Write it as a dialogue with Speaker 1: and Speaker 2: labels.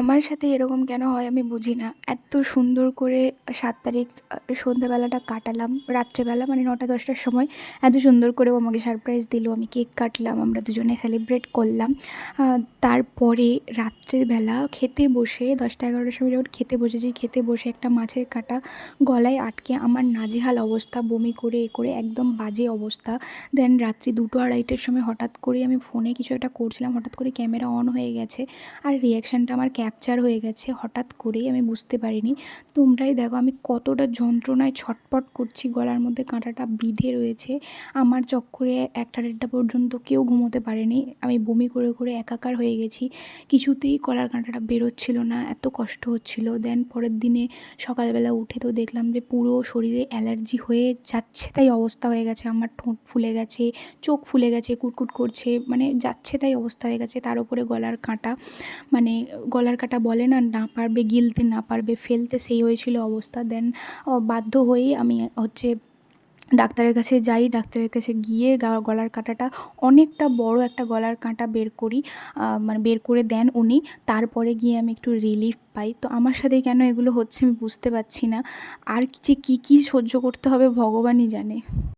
Speaker 1: আমার সাথে এরকম কেন হয় আমি বুঝি না। এত সুন্দর করে সাত তারিখ সন্ধ্যেবেলাটা কাটালাম। রাত্রেবেলা মানে নটা, দশটার সময় এত সুন্দর করে ও আমাকে সারপ্রাইজ দিল। আমি কেক কাটলাম, আমরা দুজনে সেলিব্রেট করলাম। তারপরে রাত্রেবেলা খেতে বসে দশটা, এগারোটার সময় যখন খেতে বসেছি, খেতে বসে একটা মাছের কাটা গলায় আটকে আমার নাজেহাল অবস্থা, বমি করে, এ করে একদম বাজে অবস্থা। দেন রাত্রি দুটো আড়াইটের সময় হঠাৎ করে আমি ফোনে কিছু একটা করছিলাম, হঠাৎ করে ক্যামেরা অন হয়ে গেছে। আর রিয়াকশানটা আমার ক্যাপচার হয়ে গেছে, হঠাৎ করেই আমি বুঝতে পারিনি। তোমরাই দেখো, আমি কতটা যন্ত্রণায় ছটপট করছি, গলার মধ্যে কাঁটাটা বিঁধে রয়েছে। আমার চক্করে একটা দেড়টা পর্যন্ত কেউ ঘুমোতে পারেনি। আমি বমি করে করে একাকার হয়ে গেছি। কিছুতেই গলার কাঁটাটা বেরোচ্ছিল না, এত কষ্ট হচ্ছিল। দেন পরের দিনে সকালবেলা উঠে তো দেখলাম যে পুরো শরীরে অ্যালার্জি হয়ে যাচ্ছে, তাই অবস্থা হয়ে গেছে। আমার ঠোঁট ফুলে গেছে, চোখ ফুলে গেছে, কুটকুট করছে মানে যাচ্ছে তাই অবস্থা হয়ে গেছে। তার উপরে গলার কাঁটা মানে গলার কাঁটা বলে না না পারবে গিলতে, না পারবে ফেলতে, সেই হয়েছিল অবস্থা। দেন বাধ্য হয়েই আমি হচ্ছে ডাক্তারের কাছে যাই, ডাক্তারের কাছে গিয়ে গলার কাঁটাটা অনেকটা বড় একটা গলার কাঁটা বের করি মানে বের করে দেন উনি। তারপরে গিয়ে আমি একটু রিলিফ পাই। তো আমার সাথে কেন এগুলো হচ্ছে আমি বুঝতে পারছি না। আর যে কী কী সহ্য করতে হবে ভগবানই জানে।